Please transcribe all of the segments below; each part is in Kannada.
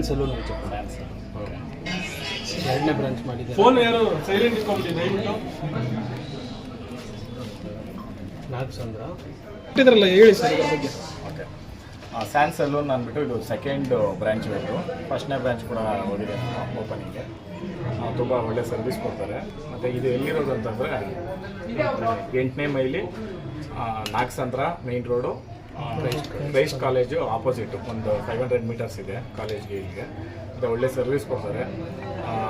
ಸ್ಯಾನ್ ಸಲೂನ್ ಅಂತ ಎರಡನೇ ಬ್ರಾಂಚ್ ಮಾಡಿದ್ದೆ ಫೋನ್ ಯಾರು? ಸೈಲೆಂಟ್ ದಯವಿಟ್ಟು ನಾಗಚಂದ್ರ ಇಟ್ಟಿದ್ರಲ್ಲ ಹೇಳಿ ಸರ್ ಇದ್ರ ಬಗ್ಗೆ. ಓಕೆ. ಸ್ಯಾನ್ ಸಲೂನ್ ಅಂದ್ಬಿಟ್ಟು ಇದು ಸೆಕೆಂಡ್ ಬ್ರ್ಯಾಂಚ್ ಬಿಟ್ಟು ಫಸ್ಟ್ನೇ ಬ್ರ್ಯಾಂಚ್ ಕೂಡ ಹೋಗಿದೆ ಓಪನಿಗೆ ಓಪನಿಂಗ್ಗೆ ತುಂಬ ಒಳ್ಳೆ ಸರ್ವಿಸ್ ಕೊಡ್ತಾರೆ. ಮತ್ತು ಇದು ಎಲ್ಲಿರೋದು ಅಂತಂದರೆ ಎಂಟನೇ mile Nagasandra main road Christ college opposite ಒಂದು ಫೈವ್ ಹಂಡ್ರೆಡ್ ಮೀಟರ್ಸ್ ಇದೆ ಕಾಲೇಜ್ಗೆ ಇಲ್ಲಿಗೆ. ಮತ್ತು ಒಳ್ಳೆ ಸರ್ವಿಸ್ ಕೊಡ್ತಾರೆ.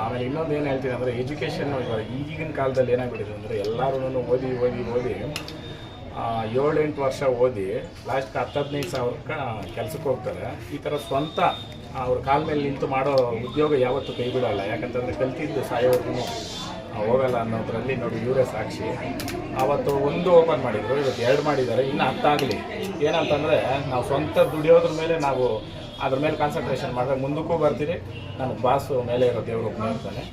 ಆಮೇಲೆ ಇನ್ನೊಂದು ಏನು ಹೇಳ್ತೀನಿ ಅಂದರೆ ಎಜುಕೇಷನ್ ಇವಾಗ ಈಗಿನ ಕಾಲದಲ್ಲಿ ಏನಾಗ್ಬಿಟ್ಟಿದೆ ಅಂದರೆ ಎಲ್ಲರೂ ಓದಿ ಓದಿ ಓದಿ ಏಳೆಂಟು ವರ್ಷ ಓದಿ ಲಾಸ್ಟ್ ಹತ್ತು ಹದಿನೈದು ಸಾವಿರಕ್ಕೆ ಕೆಲಸಕ್ಕೆ ಹೋಗ್ತಾರೆ. ಈ ಥರ ಸ್ವಂತ ಅವ್ರ ಕಾಲ ಮೇಲೆ ನಿಂತು ಮಾಡೋ ಉದ್ಯೋಗ ಯಾವತ್ತೂ ಕೈ ಬಿಡೋಲ್ಲ. ಯಾಕಂತಂದರೆ ಕಲ್ತಿದ್ದು ಸಾಯೋವರೆಗೂ. ಹೋಗಲ್ಲ ಅನ್ನೋದ್ರಲ್ಲಿ ನೋಡಿ ಇವರೇ ಸಾಕ್ಷಿ. ಆವತ್ತು ಒಂದು ಓಪನ್ ಮಾಡಿದ್ರು ಇವತ್ತು ಎರಡು ಮಾಡಿದ್ದಾರೆ ಇನ್ನು ಹತ್ತಾಗಲಿ ಏನಂತಂದರೆ ನಾವು ಸ್ವಂತ ದುಡಿಯೋದ್ರ ಮೇಲೆ ನಾವು ಅದ್ರ ಮೇಲೆ ಕಾನ್ಸಂಟ್ರೇಷನ್ ಮಾಡಿದ್ರೆ ಮುಂದಕ್ಕೂ ಬರ್ತೀರಿ. ನನಗೆ ಬಾಸು ಮೇಲೆ ಇರೋ ದೇವರು ಇರ್ತಾನೆ.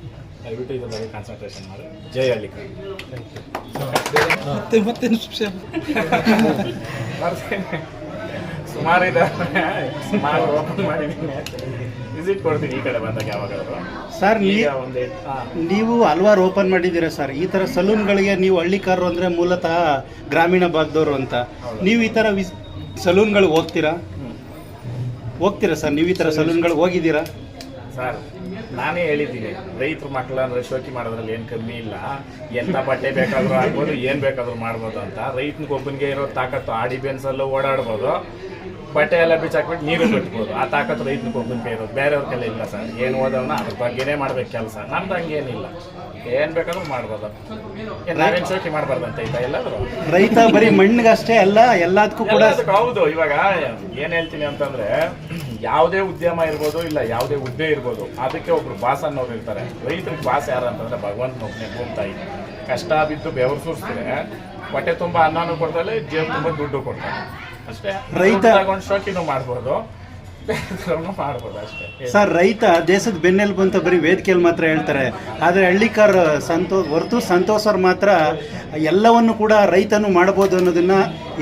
ದಯವಿಟ್ಟು ಇದ್ರ ಬಗ್ಗೆ ಕಾನ್ಸಂಟ್ರೇಷನ್ ಮಾಡಿ. ಜೈ ಹಳ್ಳಿ ಮತ್ತೆ ಮತ್ತೆ ವಿಷಯ ಬರ್ತೇನೆ. ಸುಮಾರು ಇದಾವೆ ಸುಮಾರು ಓಪನ್ ಮಾಡಿದ್ದೀನಿ ವಿಸಿಟ್ ಕೊಡ್ತೀನಿ ಈ ಕಡೆ ಬಂದಾಗ ಸರ್ ಒಂದು ನೀವು ಹಲ್ವಾರು ಓಪನ್ ಮಾಡಿದ್ದೀರಾ ಸರ್ ಈ ಥರ ಸಲೂನ್ಗಳಿಗೆ ನೀವು ಹಳ್ಳಿಕಾರರು ಅಂದರೆ ಮೂಲತಃ ಗ್ರಾಮೀಣ ಭಾಗದವರು ಅಂತ. ನೀವು ಈ ಥರ ವಿಸ್ ಸಲೂನ್ಗಳಿಗೆ ಹೋಗ್ತೀರಾ? ಹೋಗ್ತೀರಾ ಸರ್ ನೀವು ಈ ಥರ ಸಲೂನ್ಗಳಿಗೆ ಹೋಗಿದ್ದೀರಾ? ಸರ್ ನಾನೇ ಹೇಳಿದ್ದೀನಿ. ರೈತರ ಮಕ್ಕಳು ಅಂದ್ರೆ ಶೋಕಿ ಮಾಡೋದ್ರಲ್ಲಿ ಏನು ಕಮ್ಮಿ ಇಲ್ಲ. ಎಂಥ ಬಟ್ಟೆ ಬೇಕಾದರೂ ಆಗ್ಬೋದು ಏನು ಬೇಕಾದರೂ ಮಾಡ್ಬೋದು ಅಂತ. ರೈತನಿಗೆ ಒಬ್ಬನಿಗೆ ಇರೋ ತಾಕತ್ತು ಆಡಿ ಬೆನ್ಸಲ್ಲೂ ಓಡಾಡ್ಬೋದು. ಬಟ್ಟೆ ಎಲ್ಲ ಬಿಚ್ಚಾಕ್ಬಿಟ್ಟು ನೀರು ಕಟ್ಬೋದು ಆ ತಾಕತ್ತು ರೈತನ ಒಬ್ಬನ ಇರೋದು. ಬೇರೆಯವ್ರ ಕೈಲಿ ಇಲ್ಲ ಸರ್. ಏನು ಓದೋಣ ಅದ್ರ ಬಗ್ಗೆನೇ ಮಾಡ್ಬೇಕು ಕೆಲಸ. ನಮ್ದು ಹಂಗೇನಿಲ್ಲ ಏನು ಬೇಕಾದ್ರೂ ಮಾಡ್ಬೋದು. ನಾವೇನ್ ಶೋಕಿ ಮಾಡಬಾರ್ದಂತ ಇಲ್ಲ ಎಲ್ಲಾದ್ರೂ? ರೈತ ಬರೀ ಮಣ್ಣಿಗಷ್ಟೇ ಅಲ್ಲ ಎಲ್ಲದಕ್ಕೂ ಕೂಡ ಹೌದು. ಇವಾಗ ಏನ್ ಹೇಳ್ತೀನಿ ಅಂತಂದ್ರೆ ಯಾವುದೇ ಉದ್ಯಮ ಇರ್ಬೋದು ಇಲ್ಲ ಯಾವುದೇ ಹುದ್ದೆ ಇರ್ಬೋದು ಅದಕ್ಕೆ ಒಬ್ರು ಬಾಸ್ ಅನ್ನೋರು ಇರ್ತಾರೆ. ರೈತರಿಗೆ ಬಾಸ್ ಯಾರು ಅಂತಂದ್ರೆ ಭಗವಂತ ಒಬ್ಬನೇ ಭೂಮ್ತಾಯಿ ಕಷ್ಟ ಬಿದ್ದು ಬೆವರು ಸುರಿಸ್ತಾರೆ ಹೊಟ್ಟೆ ತುಂಬ ಅನ್ನನೂ ಕೊಡ್ತಾರೆ ಜೇಬು ತುಂಬ ದುಡ್ಡು ಕೊಡ್ತಾರೆ ಅಷ್ಟೇ. ರೈತ- ತಗೊಂಡು ಶೋಕಿನೂ ಮಾಡ್ಬೋದು. ಸರ್ ರೈತ ದೇಶದ ಬೆನ್ನೆಲುಬು ಅಂತ ಬರೀ ವೇದಿಕೆಯಲ್ಲಿ ಮಾತ್ರ ಹೇಳ್ತಾರೆ. ಆದರೆ ಹಳ್ಳಿಕಾರ ಸಂತೋ ಹೊರತು ಸಂತೋಷ್ ಅವ್ರು ಮಾತ್ರ ಎಲ್ಲವನ್ನು ಕೂಡ ರೈತನು ಮಾಡ್ಬೋದು ಅನ್ನೋದನ್ನ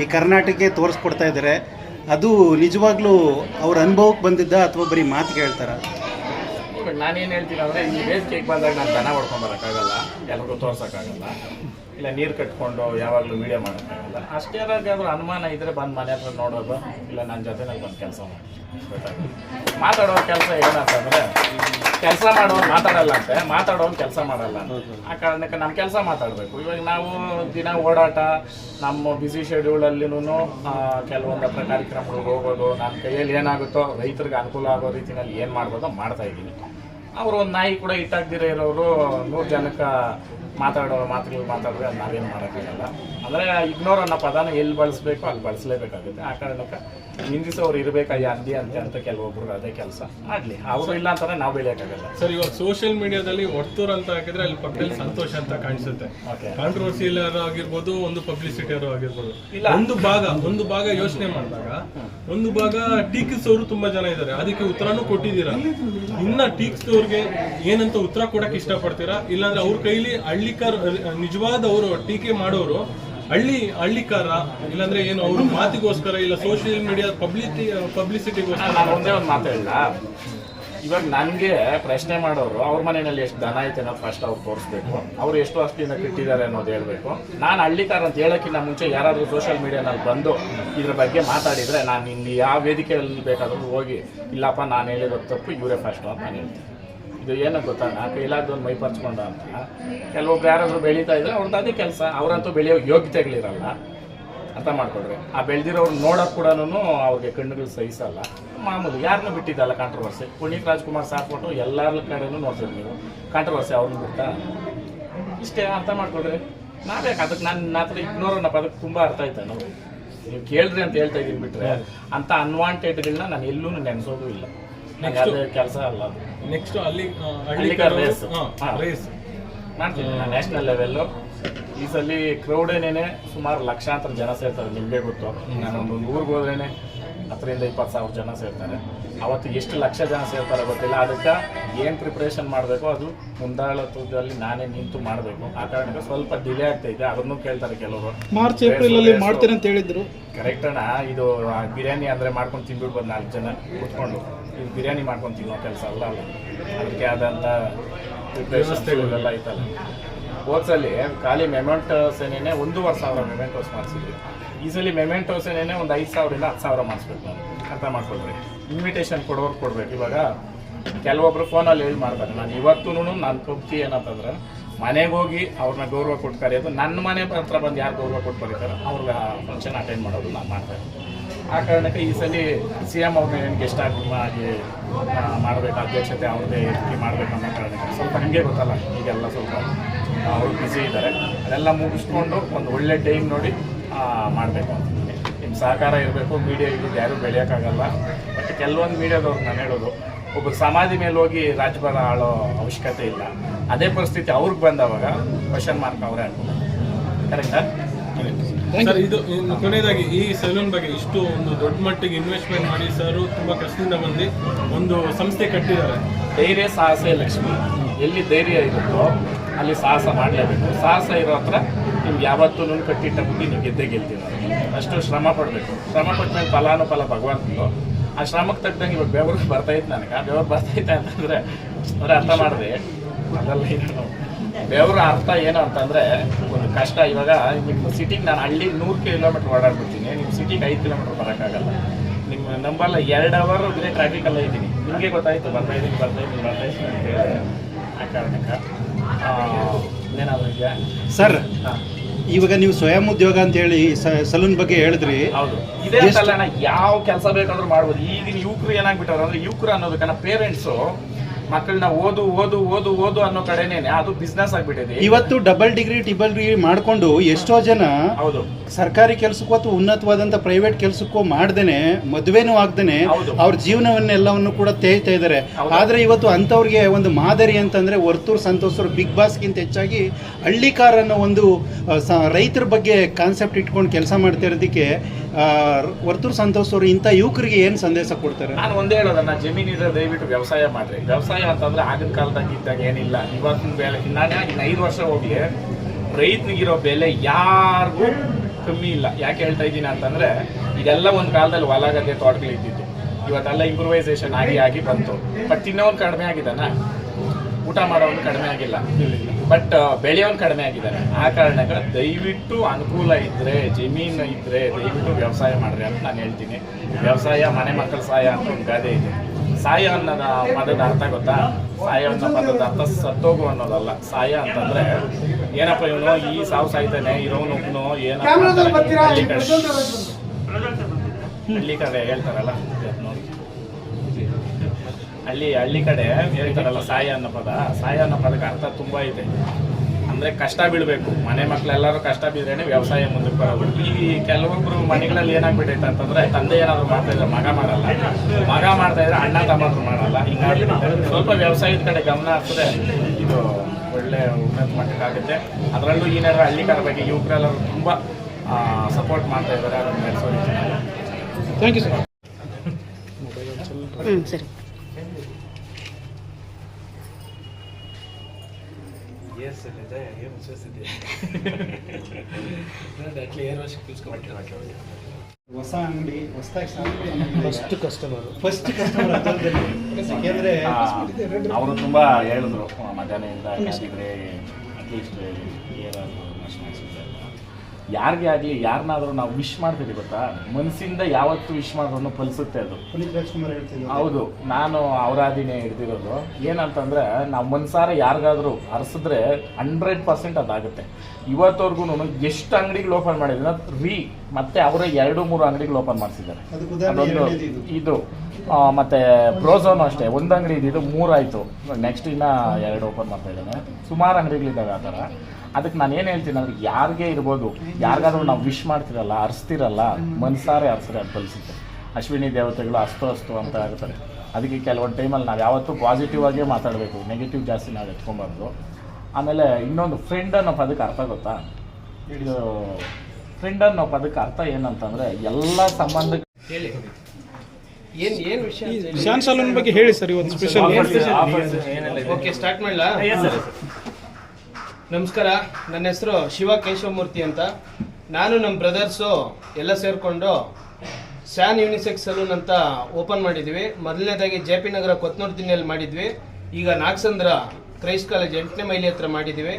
ಈ ಕರ್ನಾಟಕಕ್ಕೆ ತೋರಿಸ್ಕೊಡ್ತಾ ಇದ್ದಾರೆ. ಅದು ನಿಜವಾಗ್ಲೂ ಅವ್ರ ಅನುಭವಕ್ಕೆ ಬಂದಿದ್ದ ಅಥವಾ ಬರೀ ಮಾತು ಹೇಳ್ತಾರ ಇವಾಗ ನಾನೇನು ಹೇಳ್ತೀನಿ ಅಂದರೆ ಈ ವೇದಿಕೆಗೆ ಬಂದಾಗ ನಾನು ದನ ಹೊಡ್ಕೊಂಬರೋಕ್ಕಾಗಲ್ಲ ಎಲ್ರಿಗೂ ತೋರ್ಸೋಕ್ಕಾಗಲ್ಲ. ಇಲ್ಲ, ನೀರು ಕಟ್ಕೊಂಡು ಯಾವಾಗಲೂ ವೀಡಿಯೋ ಮಾಡೋಕ್ಕಾಗಲ್ಲ ಅಷ್ಟೇ ಯಾರಾದ್ರೂ ಅನುಮಾನ ಇದ್ದರೆ ಬಂದು ಮನೆ ಹತ್ರ ನೋಡೋದು, ಇಲ್ಲ ನನ್ನ ಜೊತೆನಲ್ಲಿ ಬಂದು ಕೆಲಸ ಮಾಡಿ. ಮಾತಾಡೋ ಕೆಲಸ ಏನಂತಂದರೆ ಕೆಲಸ ಮಾಡೋರು ಮಾತಾಡಲ್ಲ ಅಂತೆ, ಮಾತಾಡೋರು ಕೆಲಸ ಮಾಡಲ್ಲ ಆ ಕಾರಣಕ್ಕೆ ನಮ್ಮ ಕೆಲಸ ಮಾತಾಡಬೇಕು. ಇವಾಗ ನಾವು ದಿನ ಓಡಾಟ, ನಮ್ಮ ಬ್ಯುಸಿ ಶೆಡ್ಯೂಲಲ್ಲಿನೂ ಕೆಲವೊಂದು ಹತ್ರ ಕಾರ್ಯಕ್ರಮಗಳಿಗೆ ಹೋಗೋದು ನನ್ನ ಕೈಯಲ್ಲಿ ಏನಾಗುತ್ತೋ ರೈತರಿಗೆ ಅನುಕೂಲ ಆಗೋ ರೀತಿಯಲ್ಲಿ ಏನು ಮಾಡ್ಬೋದೋ ಮಾಡ್ತಾ ಇದ್ದೀನಿ. ಅವರು ಒಂದು ನಾಯಿ ಕೂಡ ಇಟ್ಟಾಗ್ದಿರೋ ಇರೋರು ನೂರು ಜನಕ್ಕೆ ಮಾತಾಡೋ ಮಾತುಗಳು ಮಾತಾಡಿದ್ರೆ ಅದು ನಾವೇನು ಮಾಡೋಕ್ಕಾಗಲ್ಲ. ಅಂದರೆ ಇಗ್ನೋರ್ ಅನ್ನೋ ಪದನ ಎಲ್ಲಿ ಬಳಸಬೇಕು ಅಲ್ಲಿ ಬಳಸಲೇಬೇಕಾಗುತ್ತೆ. ಆ ಕಾರಣಕ್ಕೆ ನಿಂದಿಸೋರು ಇರಬೇಕು ಅಂದಿ ಅಂತ ಅಂತ ಕೆಲವೊಬ್ರು ಅದೇ ಕೆಲಸ. ಆಗಲಿ ಅವರು ಇಲ್ಲ ಅಂತಂದ್ರೆ ನಾವು ಬೆಳೆಯೋಕ್ಕಾಗಲ್ಲ. ಸರ್ ಇವಾಗ ಸೋಷಿಯಲ್ ಮೀಡಿಯಾದಲ್ಲಿ ಒಡ್ತೂರ್ ಅಂತ ಹಾಕಿದ್ರೆ ಅಲ್ಲಿ ಪಕ್ಕದಲ್ಲಿ ಸಂತೋಷ ಅಂತ ಕಾಣಿಸುತ್ತೆ. ಕಾಂಟ್ರವರ್ಸಿಯಲ್ ಆಗಿರ್ಬೋದು ಒಂದು ಪಬ್ಲಿಸಿಟಿ ಆಗಿರ್ಬೋದು. ಇಲ್ಲ. ಒಂದು ಭಾಗ ಒಂದು ಭಾಗ ಯೋಚನೆ ಮಾಡಿದಾಗ ಒಂದು ಭಾಗ ಟೀಕಿಸೋರು ತುಂಬಾ ಜನ ಇದ್ದಾರೆ. ಅದಕ್ಕೆ ಉತ್ತರನೂ ಕೊಟ್ಟಿದ್ದೀರಾ? ಇನ್ನ ಟೀಕಿಸೋರ್ಗೆ ಏನಂತ ಉತ್ತರ ಕೊಡಕ್ ಇಷ್ಟಪಡ್ತೀರಾ? ಇಲ್ಲಾಂದ್ರೆ ಅವ್ರ ಕೈಲಿ ಹಳ್ಳಿಕಾರ ನಿಜವಾದ ಅವರು ಟೀಕೆ ಮಾಡೋರು ಹಳ್ಳಿ, ಹಳ್ಳಿಕಾರ, ಇಲ್ಲಾಂದ್ರೆ ಏನು, ಅವರು ಮಾತಿಗೋಸ್ಕರ ಇಲ್ಲ ಸೋಷಿಯಲ್ ಮೀಡಿಯಾ ಪಬ್ಲಿಟಿ ಪಬ್ಲಿಸಿಟಿಗೋಸ್ಕರ ನಾನು ಒಂದೇ ಒಂದು ಮಾತು ಹೇಳ ಇವಾಗ ನನಗೆ ಪ್ರಶ್ನೆ ಮಾಡೋರು, ಅವ್ರ ಮನೆಯಲ್ಲಿ ಎಷ್ಟು ದನ ಐತೆ ಅನ್ನೋದು ಫಸ್ಟ್ ಅವ್ರು ತೋರಿಸ್ಬೇಕು. ಅವ್ರು ಎಷ್ಟು ಅಷ್ಟಿಂದ ಕಟ್ಟಿದ್ದಾರೆ ಅನ್ನೋದು ಹೇಳ್ಬೇಕು. ನಾನು ಹಳ್ಳಿಕಾರ ಅಂತ ಹೇಳೋಕ್ಕಿಂತ ಮುಂಚೆ ಯಾರಾದರೂ ಸೋಷಿಯಲ್ ಮೀಡಿಯಾನಲ್ಲಿ ಬಂದು ಇದ್ರ ಬಗ್ಗೆ ಮಾತಾಡಿದರೆ ನಾನು ಇಲ್ಲಿ ಯಾವ ವೇದಿಕೆಯಲ್ಲಿ ಬೇಕಾದರೂ ಹೋಗಿ, ಇಲ್ಲಪ್ಪ, ನಾನು ಹೇಳಿರೋ ತಪ್ಪು, ಇವರೇ ಫಸ್ಟು ಅಂತ ನಾನು ಹೇಳ್ತೀನಿ ಇದು ಏನೋ ಗೊತ್ತಾ? ನಾ ಕೈಲಾಗ್ದೊಂದು ಮೈ ಪರ್ಚ್ಕೊಂಡ ಅಂತ. ಕೆಲವೊಬ್ರು ಯಾರಾದರೂ ಬೆಳೀತಾ ಇದ್ರೆ ಅವ್ರದ್ದು ಅದೇ ಕೆಲಸ. ಅವರಂತೂ ಬೆಳೆಯೋ ಯೋಗ್ಯತೆಗಳಿರಲ್ಲ. ಅರ್ಥ ಮಾಡ್ಕೊಡ್ರಿ ಆ ಬೆಳೆದಿರೋರು ನೋಡೋಕೆ ಕೂಡ ಅವ್ರಿಗೆ ಕಣ್ಣುಗಳು ಸಹಿಸಲ್ಲ. ಮಾಮೂಲಿ ಯಾರನ್ನೂ ಬಿಟ್ಟಿದ್ದಲ್ಲ ಕಾಂಟ್ರವರ್ಸಿ ಪುನೀತ್ ರಾಜ್ಕುಮಾರ್ ಸಾಕ್ಬಿಟ್ಟು ಎಲ್ಲರ ಕಡೆನೂ ನೋಡ್ತೀರಿ ನೀವು. ಕಾಂಟ್ರವರ್ಸಿ ಅವ್ರನ್ನ ಬಿಡ್ತಾ? ಇಷ್ಟೇ ಅರ್ಥ ಮಾಡ್ಕೊಡ್ರಿ ನಾವ್ಯಾಕೆ ಅದಕ್ಕೆ ನನ್ನ ಹತ್ರ ಇಗ್ನೋರ್ ಅನ್ನೋ ಅದಕ್ಕೆ ತುಂಬ ಅರ್ಥ ಆಯ್ತಾ ನಾವು ನೀವು ಕೇಳ್ರಿ ಅಂತ ಹೇಳ್ತಾ ಇದ್ದೀನಿ ಬಿಟ್ರೆ ಅಂಥ ಅನ್ವಾಂಟೆಡ್ಗಳನ್ನ ನಾನು ಎಲ್ಲೂ ನೆನೆಸೋದು ಇಲ್ಲ. ನನಗೆ ಅದೇ ಕೆಲಸ ಅಲ್ಲ ನೆಕ್ಸ್ಟ್ ಅಲ್ಲಿ ಆ, ಹಳ್ಳಿಕಾರ. ಹಾ. ರೇಸ್ ಮಾಡ್ತೀನಿ ನ್ಯಾಷನಲ್ ಲೆವೆಲ್ಲು ಈ ಸಲ ಕ್ರೌಡೇನೇನೆ ಸುಮಾರು ಲಕ್ಷಾಂತರ ಜನ ಸೇರ್ತಾರೆ ನಿಮಗೆ ಗೊತ್ತು. ನಾನೊಂದು ಊರಿಗೆ ಹೋದ್ರೇನೆ ಹತ್ತರಿಂದ ಇಪ್ಪತ್ತು ಸಾವಿರ ಜನ ಸೇರ್ತಾರೆ. ಅವತ್ತು ಎಷ್ಟು ಲಕ್ಷ ಜನ ಸೇರ್ತಾರೆ ಗೊತ್ತಿಲ್ಲ. ಅದಕ್ಕೆ ಏನು ಪ್ರಿಪ್ರೇಷನ್ ಮಾಡಬೇಕು ಅದು ಮುಂದಾಳತ್ವದಲ್ಲಿ ನಾನೇ ನಿಂತು ಮಾಡಬೇಕು. ಆ ಕಾರಣಕ್ಕೆ ಸ್ವಲ್ಪ ಡಿಲೇ ಆಗ್ತೈತೆ. ಅದನ್ನು ಕೇಳ್ತಾರೆ ಕೆಲವರು. ಮಾರ್ಚ್ ಏಪ್ರಿಲ್ ಅಲ್ಲಿ ಮಾಡ್ತೇನೆ ಅಂತ ಹೇಳಿದ್ರು. ಕರೆಕ್ಟ್ ಅಣ್ಣ. ಇದು ಬಿರಿಯಾನಿ ಅಂದರೆ ಮಾಡ್ಕೊಂಡು ತಿಂದ್ಬಿಡ್ಬೋದು ನಾಲ್ಕು ಜನ ಕೂತ್ಕೊಂಡು. ಇದು ಬಿರಿಯಾನಿ ಮಾಡ್ಕೊಂತೀವಿ ತಿನ್ನೋ ಕೆಲಸ ಅಲ್ಲ ಅಲ್ಲ. ಅದಕ್ಕೆ ಆದಂಥ ವ್ಯವಸ್ಥೆಗಳೆಲ್ಲ ಐತಲ್ಲ. ಹೋದ್ಸಲಿ ಖಾಲಿ ಮೆಮೆಂಟೋಸ್ ಏನೇನೆ ಒಂದೂವರೆ ಸಾವಿರ ಮೆಮೆಂಟೋಸ್ ಮಾಡಿಸಿದ್ವಿ. ಈ ಸಲ ಮೆಮೆಂಟೋಸ್ ಏನೇ ಒಂದು ಐದು ಸಾವಿರದಿಂದ ಹತ್ತು ಸಾವಿರ ಮಾಡಿಸ್ಬೇಕು ನಾನು. ಅರ್ಥ ಮಾಡ್ಕೊಳ್ರಿ. ಇನ್ವಿಟೇಷನ್ ಕೊಡೋರು ಕೊಡ್ಬೇಕು. ಇವಾಗ ಕೆಲವೊಬ್ರು ಫೋನಲ್ಲಿ ಹೇಳಿ ಮಾಡ್ತಾರೆ. ನಾನು ಇವತ್ತೂ ನಾನು ತೃಪ್ತಿ ಏನಂತಂದ್ರೆ ಮನೆಗೆ ಹೋಗಿ ಅವ್ರನ್ನ ಗೌರವ ಕೊಟ್ಟು ಕರೆಯೋದು ನನ್ನ ಮನೆ ಹತ್ರ ಬಂದು ಯಾರು ಗೌರವ ಕೊಟ್ಟು ಬರೀತಾರೆ ಅವ್ರಿಗೆ ಫಂಕ್ಷನ್ ಅಟೆಂಡ್ ಮಾಡೋದು ನಾನು ಮಾಡ್ತೇನೆ ಆ ಕಾರಣಕ್ಕೆ ಈ ಸಲ ಸಿ ಎಂ ಅವ್ರನ್ನ ಏನು ಗೆಸ್ಟ್ ಆಗಿ ಮಾಡಬೇಕು ಅಧ್ಯಕ್ಷತೆ ಅವ್ರದ್ದೇ ಇರ್ತಿ ಮಾಡಬೇಕು ಅನ್ನೋ ಕಾರಣಕ್ಕೆ. ಸ್ವಲ್ಪ ಹಾಗೆ ಗೊತ್ತಲ್ಲ, ಈಗೆಲ್ಲ ಸ್ವಲ್ಪ ಅವರು ಬಿಸಿ ಇದ್ದಾರೆ. ಅದೆಲ್ಲ ಮುಗಿಸ್ಕೊಂಡು ಒಂದು ಒಳ್ಳೆ ಟೈಮ್ ನೋಡಿ ಮಾಡಬೇಕು ನಿಮ್ಮ ಸಹಕಾರ ಇರಬೇಕು ಮೀಡಿಯಾ ಇದು ಯಾರೂ ಬೆಳೆಯೋಕ್ಕಾಗಲ್ಲ. ಬಟ್ ಕೆಲವೊಂದು ಮೀಡಿಯಾದವ್ರು ನಾನು ಹೇಳೋದು ಒಬ್ಬ ಸಮಾಧಿ ಮೇಲೆ ಹೋಗಿ ರಾಜಭಾರ ಆಳೋ ಅವಶ್ಯಕತೆ ಇಲ್ಲ. ಅದೇ ಪರಿಸ್ಥಿತಿ ಅವ್ರಿಗೆ ಬಂದವಾಗ ಕ್ವಶನ್ ಮಾರ್ಕ್ ಅವರೇ ಆಗ್ತದೆ ಕರೆಕ್ಟಾ ಸರ್ ಇದು ಇನ್ನು ಕೊನೆಯದಾಗಿ ಈ ಸಲೂನ್ ಬಗ್ಗೆ ಇಷ್ಟು ಒಂದು ದೊಡ್ಡ ಮಟ್ಟಿಗೆ ಇನ್ವೆಸ್ಟ್ಮೆಂಟ್ ಮಾಡಿ ಸರ್ ತುಂಬ ಕಷ್ಟದಿಂದ ಬಂದು ಒಂದು ಸಂಸ್ಥೆ ಕಟ್ಟಿದ್ದಾರೆ. ಧೈರ್ಯ ಸಾಹಸ ಲಕ್ಷ್ಮಿ. ಎಲ್ಲಿ ಧೈರ್ಯ ಇರುತ್ತೋ ಅಲ್ಲಿ ಸಾಹಸ ಮಾಡಲೇಬೇಕು. ಸಾಹಸ ಇರೋ ಹತ್ರ ನಿಮ್ಗೆ ಯಾವತ್ತೂ ಕಟ್ಟಿಟ್ಟ ಬುದ್ಧಿ ನೀವು ಗೆದ್ದೇ ಗೆಲ್ತೀವಿ ಅಷ್ಟು ಶ್ರಮ ಪಡಬೇಕು. ಶ್ರಮ ಪಟ್ಟ ಮೇಲೆ ಫಲಾನುಫಲ ಭಗವಂತನು ಆ ಶ್ರಮಕ್ಕೆ ತಕ್ಕಂಗೆ ಇವಾಗ ಬೆವರು ಬರ್ತೈತೆ ನನಗೆ. ಆ ಬೆವರು ಬರ್ತೈತೆ ಅಂತಂದರೆ ಅವ್ರು ಅರ್ಥ ಮಾಡಿದೆ ಅದೆಲ್ಲ ಏನು. ಬೆವರ ಅರ್ಥ ಏನು ಅಂತಂದರೆ ಒಂದು ಕಷ್ಟ ಇವಾಗ ನಿಮ್ಮ ಸಿಟಿಗೆ ನಾನು ಹಳ್ಳಿ ನೂರು ಕಿಲೋಮೀಟ್ರ್ ಓಡಾಡ್ಬಿಡ್ತೀನಿ ನಿಮ್ಮ ಸಿಟಿಗೆ ಐದು ಕಿಲೋಮೀಟ್ರ್ ಬರೋಕ್ಕಾಗಲ್ಲ. ನಿಮ್ಮ ನಂಬಲ್ಲ ಎರಡು ಅವರ್ ಬೇರೆ ಟ್ರಾಫಿಕಲ್ಲೇ ಇದ್ದೀನಿ. ನಿಮಗೆ ಗೊತ್ತಾಯ್ತು ಬರ್ತಾ ಇದ್ದೀನಿ ಬರ್ತಾ ಇದ್ದೀನಿ ಬರ್ತಾ ಇದ್ದೀನಿ ಅಂತ ಹೇಳಿ ಆ ಕಾರಣಕ್ಕೆ ಏನಾದ್ರು ಇದೆಯಾ? ಸರ್ ಇವಾಗ ನೀವು ಸ್ವಯಂ ಉದ್ಯೋಗ ಅಂತ ಹೇಳಿ ಸಲೂನ್ ಬಗ್ಗೆ ಹೇಳಿದ್ರಿ. ಹೌದು. ಇದೇ ಯಾವ ಕೆಲಸ ಬೇಕಾದ್ರೂ ಮಾಡ್ಬೋದು. ಈಗಿನ ಯುವಕರು ಏನಾಗ್ಬಿಟ್ಟಾರ ಅಂದ್ರೆ ಯುವಕರು ಅನ್ನೋದಕ್ಕನ್ನ ಪೇರೆಂಟ್ಸು ಮಕ್ಕಳನ್ನ ಓದು ಓದು ಓದು ಓದು ಅನ್ನೋ ಕಡೆನೇ ಅದು ಬಿಸ್ನೆಸ್ ಆಗ್ಬಿಟ್ಟಿದೆ ಇವತ್ತು ಡಬಲ್ ಡಿಗ್ರಿ ಟಿಬಲ್ ಡಿಗ್ರಿ ಮಾಡ್ಕೊಂಡು ಎಷ್ಟೋ ಜನ ಹೌದು ಸರ್ಕಾರಿ ಕೆಲಸಕ್ಕೂ ಅಥವಾ ಉನ್ನತವಾದಂತ ಪ್ರೈವೇಟ್ ಕೆಲಸಕ್ಕೂ ಮಾಡ್ದೇನೆ ಮದುವೆನೂ ಆಗ್ದೇನೆ. ಅವ್ರ ಜೀವನವನ್ನೆಲ್ಲವನ್ನು ಕೂಡ ತೇಯ್ತಾ ಇದ್ದಾರೆ. ಆದ್ರೆ ಇವತ್ತು ಅಂತವ್ರಿಗೆ ಒಂದು ಮಾದರಿ ಅಂತಂದ್ರೆ ವರ್ತೂರ್ ಸಂತೋಷರು ಬಿಗ್ ಬಾಸ್ಗಿಂತ ಹೆಚ್ಚಾಗಿ ಹಳ್ಳಿಕಾರ್ ಅನ್ನೋ ಒಂದು ರೈತರ ಬಗ್ಗೆ ಕಾನ್ಸೆಪ್ಟ್ ಇಟ್ಕೊಂಡು ಕೆಲಸ ಮಾಡ್ತಾ ಇರೋದಕ್ಕೆ ವರ್ತೂರ್ ಸಂತೋಷ್ ಅವರು ಇಂಥ ಯುವಕರಿಗೆ ಏನು ಸಂದೇಶ ಕೊಡ್ತಾರೆ? ನಾನು ಒಂದೇ ಹೇಳೋದನ್ನ, ಜಮೀನಿದ್ರೆ ದಯವಿಟ್ಟು ವ್ಯವಸಾಯ ಮಾಡ್ರಿ. ವ್ಯವಸಾಯ ಅಂತಂದ್ರೆ ಆಗಿನ ಕಾಲದಾಗ ಇದ್ದಾಗ ಏನಿಲ್ಲ. ಇವತ್ತಿನ ಬೆಲೆ ನಾನು ಇನ್ನು ಐದು ವರ್ಷ ಹೋಗಿ ರೈತನಿಗಿರೋ ಬೆಲೆ ಯಾರಿಗೂ ಕಮ್ಮಿ ಇಲ್ಲ. ಯಾಕೆ ಹೇಳ್ತಾ ಇದ್ದೀನಿ ಅಂತಂದ್ರೆ, ಇದೆಲ್ಲ ಒಂದು ಕಾಲದಲ್ಲಿ ಹೊಲ ಗದ್ದೆ ತೋಟಗಳು ಇದ್ದಿದ್ದು ಇವತ್ತೆಲ್ಲ ಇಂಪ್ರೂವೈಸೇಷನ್ ಆಗಿ ಆಗಿ ಬಂತು. ಬಟ್ ಇನ್ನೊಂದು ಕಡಿಮೆ ಆಗಿದ್ದಾನ ಊಟ ಮಾಡೋನು ಕಡಿಮೆ ಆಗಿಲ್ಲ. ಬಟ್ ಬೆಳೆಯೋನು ಕಡಿಮೆ ಆಗಿದ್ದಾರೆ. ಆ ಕಾರಣಕ್ಕೆ ದಯವಿಟ್ಟು ಅನುಕೂಲ ಇದ್ರೆ ಜಮೀನು ಇದ್ರೆ ದಯವಿಟ್ಟು ವ್ಯವಸಾಯ ಮಾಡ್ರಿ ಅಂತ ನಾನು ಹೇಳ್ತೀನಿ. ವ್ಯವಸಾಯ ಮನೆ ಮಕ್ಕಳ ಸಹಾಯ ಅಂತ ಒಂದು ಗಾದೆ ಇದೆ. ಸಾಯ ಅನ್ನೋದ ಪದದ ಅರ್ಥ ಗೊತ್ತಾ? ಸಾಯ ಅನ್ನೋ ಪದದ ಅರ್ಥ ಸತ್ತೋಗು ಅನ್ನೋದಲ್ಲ. ಸಾಯ ಅಂತಂದ್ರೆ ಏನಪ್ಪ ಇವನು? ಈ ಸಾವು ಸಾಯ್ತಾನೆ ಇರೋನು ಏನಪ್ಪ ಹಳ್ಳಿ ಕಡೆ ಹೇಳ್ತಾರಲ್ಲ ನೋಡಿ. ಹಳ್ಳಿ ಹಳ್ಳಿ ಕಡೆ ಹೇಳ್ತಾರಲ್ಲ ಸಾಯ ಅನ್ನೋ ಪದ. ಸಾಯ ಅನ್ನೋ ಪದಕ್ಕೆ ಅರ್ಥ ತುಂಬಾ ಇದೆ. ಅಂದ್ರೆ ಕಷ್ಟ ಬೀಳ್ಬೇಕು. ಮನೆ ಮಕ್ಕಳೆಲ್ಲರೂ ಕಷ್ಟ ಬಿದ್ರೇನೆ ವ್ಯವಸಾಯ ಮುಂದಕ್ಕೆ ಬರೋದು ಈ ಕೆಲವೊಬ್ರು ಮನೆಗಳಲ್ಲಿ ಏನಾಗ್ಬಿಟ್ಟೈತೆ ಅಂತಂದ್ರೆ ತಂದೆ ಏನಾದ್ರು ಮಾಡ್ತಾ ಇದ್ರೆ ಮಗ ಮಾಡಲ್ಲ. ಮಗ ಮಾಡ್ತಾ ಇದ್ರೆ ಅಣ್ಣ ತಮ್ಮಂದ್ರು ಮಾಡಲ್ಲ. ಹಿಂಗಾಗಿ ಸ್ವಲ್ಪ ವ್ಯವಸಾಯದ ಕಡೆ ಗಮನ ಹರಿಸಿದ್ರೆ ಇದು ಒಳ್ಳೆ ಉನ್ನತ ಮಟ್ಟಕ್ಕಾಗುತ್ತೆ ಅದರಲ್ಲೂ ಏನಾದ್ರು ನಡುವೆ ಹಳ್ಳಿಕಾರ ಬಗ್ಗೆ ಯುವಕರೆಲ್ಲರೂ ತುಂಬಾ ಸಪೋರ್ಟ್ ಮಾಡ್ತಾ ಇದ್ದಾರೆ. ಅದನ್ನು ಥ್ಯಾಂಕ್ ಯು ಸರ್ ಹ್ಞೂ ಸರಿ. ಹೊಸ ಅಂಗಡಿ ಹೊಸದಾಗಿ ಫಸ್ಟ್ ಕಸ್ಟಮರ್ ಫಸ್ಟ್ ಕಸ್ಟಮರ್ ಯಾಕೆಂದ್ರೆ ಅವರು ತುಂಬಾ ಹೇಳಿದ್ರು ಮಧ್ಯಾಹ್ನದಿಂದ ಅಟ್ಲೀಸ್ಟ್ ಯಾರಿಗೆ ಆಗಲಿ ಯಾರನ್ನಾದ್ರೂ ನಾವು ವಿಶ್ ಮಾಡ್ತೀವಿ ಗೊತ್ತಾ? ಮನಸ್ಸಿಂದ ಯಾವತ್ತು ವಿಶ್ ಮಾಡೋನು ಫಲಿಸುತ್ತೆ ಅದು. ಪುನೀತ್ ರಾಜ್ಕುಮಾರ್ ಹೇಳ್ತಿದ್ರು ಹೌದು. ನಾನು ಅವರಾದಿನೇ ಹಿಡ್ದಿರೋದು ಏನಂತಂದ್ರೆ ನಾವು ಮನ್ಸಾರ ಯಾರಿಗಾದ್ರೂ ಹರಿಸಿದ್ರೆ ಹಂಡ್ರೆಡ್ ಪರ್ಸೆಂಟ್ ಅದಾಗುತ್ತೆ. ಇವತ್ತವರೆಗೂ ಎಷ್ಟು ಅಂಗಡಿಗಳು ಓಪನ್ ಮಾಡಿದ್ರೆ ರೀ ಮತ್ತೆ ಅವರೇ ಎರಡು ಮೂರು ಅಂಗಡಿಗಳು ಓಪನ್ ಮಾಡಿಸಿದ್ದಾರೆ. ಅದೊಂದು. ಇದು. ಮತ್ತೆ ಬ್ರೋಝೋನು ಅಷ್ಟೇ. ಒಂದು ಅಂಗಡಿ ಇದ್ದಿದ್ದು ಮೂರಾಯಿತು ನೆಕ್ಸ್ಟ್ ಇನ್ನ ಎರಡು ಓಪನ್ ಮಾಡ್ತಾ ಇದ್ದಾನೆ. ಸುಮಾರು ಅಂಗಡಿಗಳಿದ್ದಾವೆ ಆ ಥರ. ಅದಕ್ಕೆ ನಾನು ಏನು ಹೇಳ್ತೀನಿ ಅಂದ್ರೆ ಯಾರಿಗೆ ಇರ್ಬೋದು ಯಾರಿಗಾದ್ರೂ ನಾವು ವಿಶ್ ಮಾಡ್ತಿರಲ್ಲ ಅರ್ಸ್ತಿರಲ್ಲ ಮನ್ಸಾರೆ ಅರ್ಸ್ರೆ ಅದು ಫಲಿಸುತ್ತೆ ಅಶ್ವಿನಿ ದೇವತೆಗಳು ಅಸ್ತು ಅಸ್ತು ಅಂತ ಇರ್ತಾರೆ ಅದಕ್ಕೆ ಕೆಲವೊಂದು ಟೈಮಲ್ಲಿ ನಾವು ಯಾವತ್ತೂ ಪಾಸಿಟಿವ್ ಆಗೇ ಮಾತಾಡಬೇಕು ನೆಗೆಟಿವ್ ಜಾಸ್ತಿ ನಾವು ಎತ್ಕೊಬಾರ್ದು. ಆಮೇಲೆ ಇನ್ನೊಂದು ಫ್ರೆಂಡ್ ಅನ್ನೋ ಪದಕ್ಕೆ ಅರ್ಥ ಗೊತ್ತಾ? ಇದು ಫ್ರೆಂಡ್ ಅನ್ನೋ ಪದಕ್ಕೆ ಅರ್ಥ ಏನಂತಂದರೆ ಎಲ್ಲ ಸಂಬಂಧ ಹೇಳಿ. ಏನ್ ಏನ್ ವಿಷಯ ಶಾನ್ ಬಗ್ಗೆ ಹೇಳಿ ಸರ್ ಇವತ್ತು ಸ್ಪೆಷಲ್ ಓಕೆ ಸ್ಟಾರ್ಟ್ ಮಾಡ್ಲಾ? ನಮಸ್ಕಾರ. ನನ್ನ ಹೆಸರು ಶಿವ ಕೇಶವಮೂರ್ತಿ ಅಂತ. ನಾನು ನಮ್ಮ ಬ್ರದರ್ಸು ಎಲ್ಲ ಸೇರಿಕೊಂಡು ಸ್ಯಾನ್ ಯೂನಿಸೆಕ್ಸ್ ಸಲೂನ್ ಅಂತ ಓಪನ್ ಮಾಡಿದ್ವಿ. ಮೊದಲನೇದಾಗಿ ಜೆ ಪಿ ನಗರ ಕೊತ್ನೂರು ದಿನಲ್ಲಿ ಮಾಡಿದ್ವಿ. ಈಗ ನಾಗಸಂದ್ರ ಕ್ರೈಸ್ಟ್ ಕಾಲೇಜ್ ಎಂಟನೇ ಮೈಲಿ ಹತ್ರ ಮಾಡಿದ್ವಿ.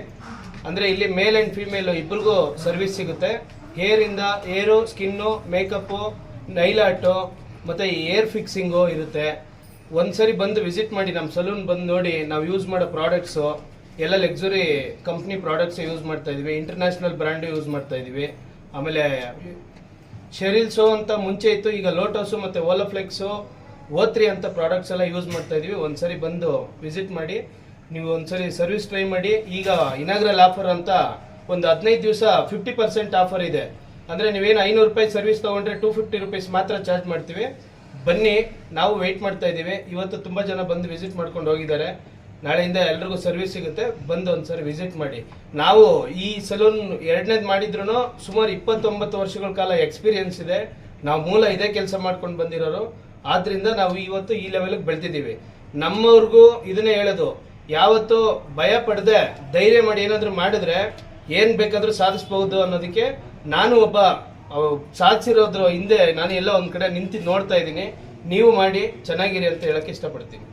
ಅಂದರೆ ಇಲ್ಲಿ ಮೇಲ್ ಆ್ಯಂಡ್ ಫೀಮೇಲು ಇಬ್ರಿಗೂ ಸರ್ವಿಸ್ ಸಿಗುತ್ತೆ. ಹೇರಿಂದ hair skin, makeup, nail art, ಮತ್ತು ಏರ್ ಫಿಕ್ಸಿಂಗು ಇರುತ್ತೆ. ಒಂದ್ಸರಿ ಬಂದು ವಿಸಿಟ್ ಮಾಡಿ, ನಮ್ಮ ಸಲೂನ್ ಬಂದು ನೋಡಿ, ನಾವು ಯೂಸ್ ಮಾಡೋ ಪ್ರಾಡಕ್ಟ್ಸು. ಎಲ್ಲ ಲಕ್ಸುರಿ ಕಂಪ್ನಿ ಪ್ರಾಡಕ್ಟ್ಸ್ ಯೂಸ್ ಮಾಡ್ತಾ ಇದೀವಿ. ಇಂಟರ್ನ್ಯಾಷನಲ್ ಬ್ರ್ಯಾಂಡ್ ಯೂಸ್ ಮಾಡ್ತಾ ಇದೀವಿ. ಆಮೇಲೆ ಶೆರಿಲ್ಸು ಅಂತ ಮುಂಚೆ ಇತ್ತು. ಈಗ ಲೋಟಸು ಮತ್ತು ಓಲೋಫ್ಲೆಕ್ಸು ಓತ್ರಿ ಅಂತ ಪ್ರಾಡಕ್ಟ್ಸ್ ಎಲ್ಲ ಯೂಸ್ ಮಾಡ್ತಾ ಇದೀವಿ. ಒಂದ್ಸರಿ ಬಂದು ವಿಸಿಟ್ ಮಾಡಿ, ನೀವು ಒಂದ್ಸರಿ ಸರ್ವಿಸ್ ಟ್ರೈ ಮಾಡಿ. ಈಗ ಇನಾಗ್ರಲ್ ಆಫರ್ ಅಂತ ಒಂದು ಹದಿನೈದು ದಿವಸ ಫಿಫ್ಟಿ ಪರ್ಸೆಂಟ್ ಆಫರ್ ಇದೆ. ಅಂದರೆ ನೀವೇನು ಐನೂರು ರೂಪಾಯಿ ಸರ್ವಿಸ್ ತೊಗೊಂಡ್ರೆ ಟೂ ಫಿಫ್ಟಿ ರುಪೀಸ್ ಮಾತ್ರ ಚಾರ್ಜ್ ಮಾಡ್ತೀವಿ. ಬನ್ನಿ, ನಾವು ವೆಯ್ಟ್ ಮಾಡ್ತಾ ಇದ್ದೀವಿ. ಇವತ್ತು ತುಂಬ ಜನ ಬಂದು ವಿಸಿಟ್ ಮಾಡ್ಕೊಂಡು ಹೋಗಿದ್ದಾರೆ. ನಾಳೆಯಿಂದ ಎಲ್ರಿಗೂ ಸರ್ವಿಸ್ ಸಿಗುತ್ತೆ. ಬಂದು ಒಂದ್ಸರಿ ವಿಸಿಟ್ ಮಾಡಿ. ನಾವು ಈ ಸಲೂನ್ ಎರಡನೇದು ಮಾಡಿದ್ರು ಸುಮಾರು ಇಪ್ಪತ್ತೊಂಬತ್ತು ವರ್ಷಗಳ ಕಾಲ ಎಕ್ಸ್ಪೀರಿಯನ್ಸ್ ಇದೆ. ನಾವು ಮೂಲ ಇದೇ ಕೆಲಸ ಮಾಡ್ಕೊಂಡು ಬಂದಿರೋರು. ಆದ್ರಿಂದ ನಾವು ಇವತ್ತು ಈ ಲೆವೆಲ್ಗೆ ಬೆಳೆದಿದ್ದೀವಿ. ನಮ್ಮವ್ರಿಗೂ ಇದನ್ನೇ ಹೇಳೋದು. ಯಾವತ್ತು ಭಯ ಪಡದೆ ಧೈರ್ಯ ಮಾಡಿ ಏನಾದರೂ ಮಾಡಿದ್ರೆ ಏನು ಬೇಕಾದರೂ ಸಾಧಿಸಬಹುದು ಅನ್ನೋದಕ್ಕೆ ನಾನು ಒಬ್ಬ ಸಾಧಿಸಿರೋದ್ರ ಹಿಂದೆ ನಾನು ಎಲ್ಲ ಒಂದ್ ಕಡೆ ನಿಂತು ನೋಡ್ತಾ ಇದ್ದೀನಿ. ನೀವು ಮಾಡಿ, ಚೆನ್ನಾಗಿರಿ ಅಂತ ಹೇಳಕ್ ಇಷ್ಟಪಡ್ತೀನಿ.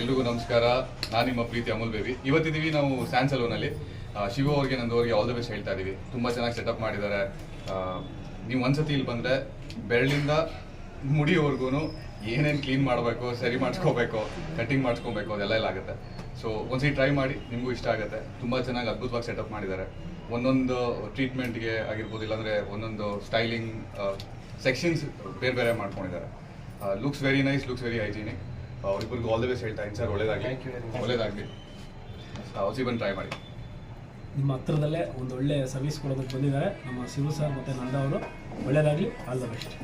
ಎಲ್ರಿಗೂ ನಮಸ್ಕಾರ. ನಾನು ನಿಮ್ಮ ಪ್ರೀತಿ ಅಮೂಲ್ ಬೇಬಿ. ಇವತ್ತಿದ್ದೀವಿ ನಾವು ಸ್ಯಾನ್ ಸಲೂನಲ್ಲಿ. ಶಿವ ಅವ್ರಿಗೆ ನಂದು ಅವ್ರಿಗೆ ಆಲ್ ದ ಬೆಸ್ಟ್ ಹೇಳ್ತಾ ಇದ್ದೀವಿ ತುಂಬ ಚೆನ್ನಾಗಿ ಸೆಟಪ್ ಮಾಡಿದ್ದಾರೆ. ನೀವು ಒಂದ್ಸತಿ ಇಲ್ಲಿ ಬಂದರೆ ಬೆರಳಿಂದ ಮುಡಿಯವರೆಗೂ ಏನೇನು ಕ್ಲೀನ್ ಮಾಡಬೇಕು, ಸರಿ ಮಾಡಿಸ್ಕೋಬೇಕು ಕಟ್ಟಿಂಗ್ ಮಾಡಿಸ್ಕೋಬೇಕು, ಅದೆಲ್ಲ ಎಲ್ಲ ಆಗುತ್ತೆ. ಸೊ ಒಂದ್ಸತಿ ಟ್ರೈ ಮಾಡಿ, ನಿಮಗೂ ಇಷ್ಟ ಆಗುತ್ತೆ. ತುಂಬ ಚೆನ್ನಾಗಿ ಅದ್ಭುತವಾಗಿ ಸೆಟಪ್ ಮಾಡಿದ್ದಾರೆ. ಒಂದೊಂದು ಟ್ರೀಟ್ಮೆಂಟ್ಗೆ ಆಗಿರ್ಬೋದು, ಇಲ್ಲಾಂದರೆ ಒಂದೊಂದು ಸ್ಟೈಲಿಂಗ್ ಸೆಕ್ಷನ್ಸ್ ಬೇರೆ ಬೇರೆ ಮಾಡ್ಕೊಂಡಿದ್ದಾರೆ. Looks very nice looks very hygienic ಅವ್ರಿಬ್ಬರಿಗೂ all the best ಹೇಳ್ತಾ ಇದ್ದೀನಿ ಸರ್ ಒಳ್ಳೇದಾಗಲಿ. ಒಳ್ಳೇದಾಗಲಿ. ಔಸಿ ಬಂದು ಟ್ರೈ ಮಾಡಿ. ನಿಮ್ಮ ಹತ್ರದಲ್ಲೇ ಒಂದು ಒಳ್ಳೆ ಸರ್ವಿಸ್ ಕೊಡೋದಕ್ಕೆ ಬಂದಿದ್ದಾರೆ. ನಮ್ಮ ಶಿವ ಸರ್ ಮತ್ತು ನಂದ ಅವರು. ಒಳ್ಳೆಯದಾಗಲಿ ಆಲ್ ದ ಬೆಸ್ಟ್